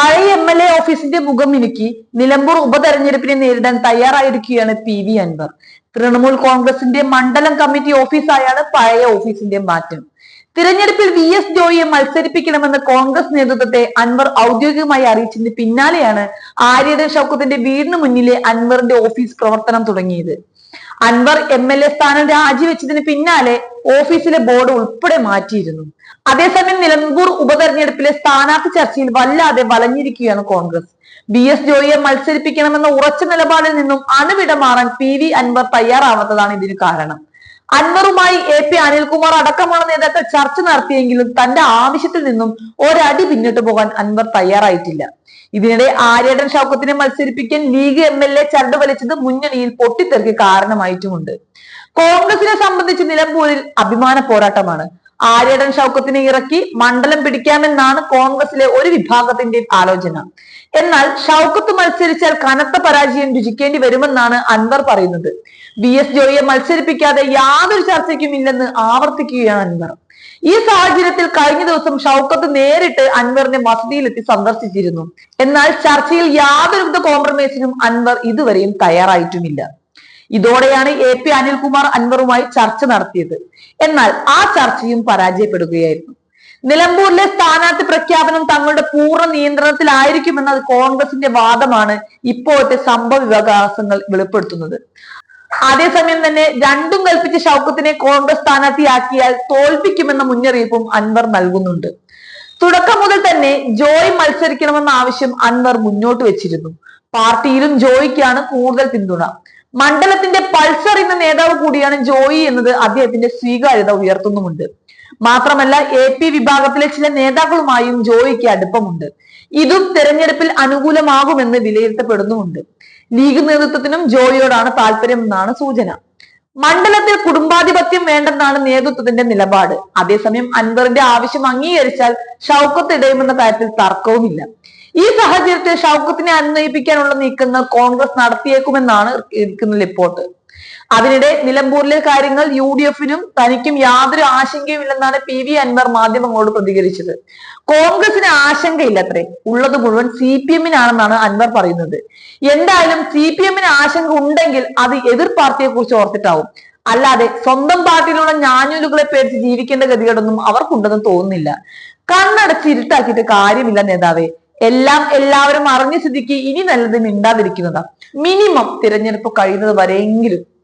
പഴയ M L A ഓഫീസിന്റെ മുഖം മിനുക്കി നിലമ്പൂർ ഉപതെരഞ്ഞെടുപ്പിനെ നേരിടാൻ തയ്യാറായിരിക്കുകയാണ് പി വി അൻവർ. തൃണമൂൽ കോൺഗ്രസിന്റെ മണ്ഡലം കമ്മിറ്റി ഓഫീസായാണ് പഴയ ഓഫീസിന്റെ മാറ്റം. തിരഞ്ഞെടുപ്പിൽ വി എസ് ജോയിയെ മത്സരിപ്പിക്കണമെന്ന് കോൺഗ്രസ് നേതൃത്വത്തെ അൻവർ ഔദ്യോഗികമായി അറിയിച്ചതിന് പിന്നാലെയാണ് ആര്യടൻ ഷൗക്കത്തിന്റെ വീടിന് മുന്നിലെ അൻവറിന്റെ ഓഫീസ് പ്രവർത്തനം തുടങ്ങിയത്. അൻവർ എം എൽ എ സ്ഥാനം രാജിവെച്ചതിന് പിന്നാലെ ഓഫീസിലെ ബോർഡ് ഉൾപ്പെടെ മാറ്റിയിരുന്നു. അതേസമയം നിലമ്പൂർ ഉപതെരഞ്ഞെടുപ്പിലെ സ്ഥാനാർത്ഥി ചർച്ചയിൽ വല്ലാതെ വലഞ്ഞിരിക്കുകയാണ് കോൺഗ്രസ്. ബി എസ് ജോയിയെ മത്സരിപ്പിക്കണമെന്ന ഉറച്ച നിലപാടിൽ നിന്നും അണുവിട മാറാൻ പി വി അൻവർ തയ്യാറാവാത്തതാണ് ഇതിന് കാരണം. അൻവറുമായി എ പി അനിൽകുമാർ അടക്കമുള്ള നേതാക്കൾ ചർച്ച നടത്തിയെങ്കിലും തന്റെ ആവശ്യത്തിൽ നിന്നും ഒരടി പിന്നിട്ട് പോകാൻ അൻവർ തയ്യാറായിട്ടില്ല. ഇതിനിടെ ആര്യടൻ ഷൗക്കത്തിനെ മത്സരിപ്പിക്കാൻ ലീഗ് എം എൽ എ ചരട് വലിച്ചത് മുന്നണിയിൽ പൊട്ടിത്തെറിക്ക് കാരണമായിട്ടുമുണ്ട്. കോൺഗ്രസിനെ സംബന്ധിച്ച് നിലമ്പൂരിൽ അഭിമാന പോരാട്ടമാണ്. ആര്യടൻ ഷൗക്കത്തിനെ ഇറക്കി മണ്ഡലം പിടിക്കാമെന്നാണ് കോൺഗ്രസിലെ ഒരു വിഭാഗത്തിന്റെ ആലോചന. എന്നാൽ ഷൗക്കത്ത് മത്സരിച്ചാൽ കനത്ത പരാജയം രുചിക്കേണ്ടി വരുമെന്നാണ് അൻവർ പറയുന്നത്. വി എസ് ജോയിയെ മത്സരിപ്പിക്കാതെ യാതൊരു ചർച്ചയ്ക്കും ഇല്ലെന്ന് ആവർത്തിക്കുകയാണ് അൻവർ. ഈ സാഹചര്യത്തിൽ കഴിഞ്ഞ ദിവസം ഷൗക്കത്ത് നേരിട്ട് അൻവറിനെ വസതിയിലെത്തി സന്ദർശിച്ചിരുന്നു. എന്നാൽ ചർച്ചയിൽ യാതൊരുവിധ കോംപ്രമൈസിനും അൻവർ ഇതുവരെയും തയ്യാറായിട്ടുമില്ല. ഇതോടെയാണ് എ പി അനിൽകുമാർ അൻവറുമായി ചർച്ച നടത്തിയത്. എന്നാൽ ആ ചർച്ചയും പരാജയപ്പെടുകയായിരുന്നു. നിലമ്പൂരിലെ സ്ഥാനാർത്ഥി പ്രഖ്യാപനം തങ്ങളുടെ പൂർണ നിയന്ത്രണത്തിലായിരിക്കുമെന്ന കോൺഗ്രസിന്റെ വാദമാണ് ഇപ്പോഴത്തെ സംഭവ വികാസങ്ങൾ വെളിപ്പെടുത്തുന്നത്. അതേസമയം തന്നെ രണ്ടും കൽപ്പിച്ച ഷൗക്കത്തിനെ കോൺഗ്രസ് സ്ഥാനാർത്ഥിയാക്കിയാൽ തോൽപ്പിക്കുമെന്ന മുന്നറിയിപ്പും അൻവർ നൽകുന്നുണ്ട്. തുടക്കം മുതൽ തന്നെ ജോയ് മത്സരിക്കണമെന്ന ആവശ്യം അൻവർ മുന്നോട്ട് വെച്ചിരുന്നു. പാർട്ടിയിലും ജോയിക്കാണ് കൂടുതൽ പിന്തുണ. മണ്ഡലത്തിന്റെ പൾസർ എന്ന നേതാവ് കൂടിയാണ് ജോയി എന്നത് അദ്ദേഹത്തിന്റെ സ്വീകാര്യത ഉയർത്തുന്നുമുണ്ട്. മാത്രമല്ല എ പി വിഭാഗത്തിലെ ചില നേതാക്കളുമായും ജോയിക്ക് അടുപ്പമുണ്ട്. ഇതും തെരഞ്ഞെടുപ്പിൽ അനുകൂലമാകുമെന്ന് വിലയിരുത്തപ്പെടുന്നുമുണ്ട്. ലീഗ് നേതൃത്വത്തിനും ജോയിയോടാണ് താല്പര്യമെന്നാണ് സൂചന. മണ്ഡലത്തിൽ കുടുംബാധിപത്യം വേണ്ടെന്നാണ് നേതൃത്വത്തിന്റെ നിലപാട്. അതേസമയം അൻവറിന്റെ ആവശ്യം അംഗീകരിച്ചാൽ ഷൗക്കത്ത് ഇടയുമെന്ന കാര്യത്തിൽ തർക്കവുമില്ല. ഈ സാഹചര്യത്തിൽ ഷൗക്കത്തിനെ അന്വയിപ്പിക്കാനുള്ള നീക്കങ്ങൾ കോൺഗ്രസ് നടത്തിയേക്കുമെന്നാണ് ഇരിക്കുന്ന റിപ്പോർട്ട്. അതിനിടെ നിലമ്പൂരിലെ കാര്യങ്ങൾ യു ഡി എഫിനും തനിക്കും യാതൊരു ആശങ്കയും ഇല്ലെന്നാണ് പി വി അൻവർ മാധ്യമങ്ങളോട് പ്രതികരിച്ചത്. കോൺഗ്രസിന് ആശങ്കയില്ലത്രേ. ഉള്ളത് മുഴുവൻ സി പി എമ്മിനാണെന്നാണ് അൻവർ പറയുന്നത്. എന്തായാലും സി പി എമ്മിന് ആശങ്ക ഉണ്ടെങ്കിൽ അത് എതിർ പാർട്ടിയെ കുറിച്ച് ഓർത്തിട്ടാവും. അല്ലാതെ സ്വന്തം പാർട്ടിയിലുള്ള ഞാഞ്ഞൂലുകളെ പേടിച്ച് ജീവിക്കേണ്ട ഗതികേടൊന്നും അവർക്കുണ്ടെന്ന് തോന്നുന്നില്ല. കണ്ണടച്ച് ഇരുട്ടാക്കിയിട്ട് കാര്യമില്ല നേതാവേ. എല്ലാം എല്ലാവരും അറിഞ്ഞ സ്ഥിതിക്ക് ഇനി നല്ലത് മിണ്ടാതിരിക്കുന്നതാ. മിനിമം തിരഞ്ഞെടുപ്പ് കഴിയുന്നത് വരെയെങ്കിലും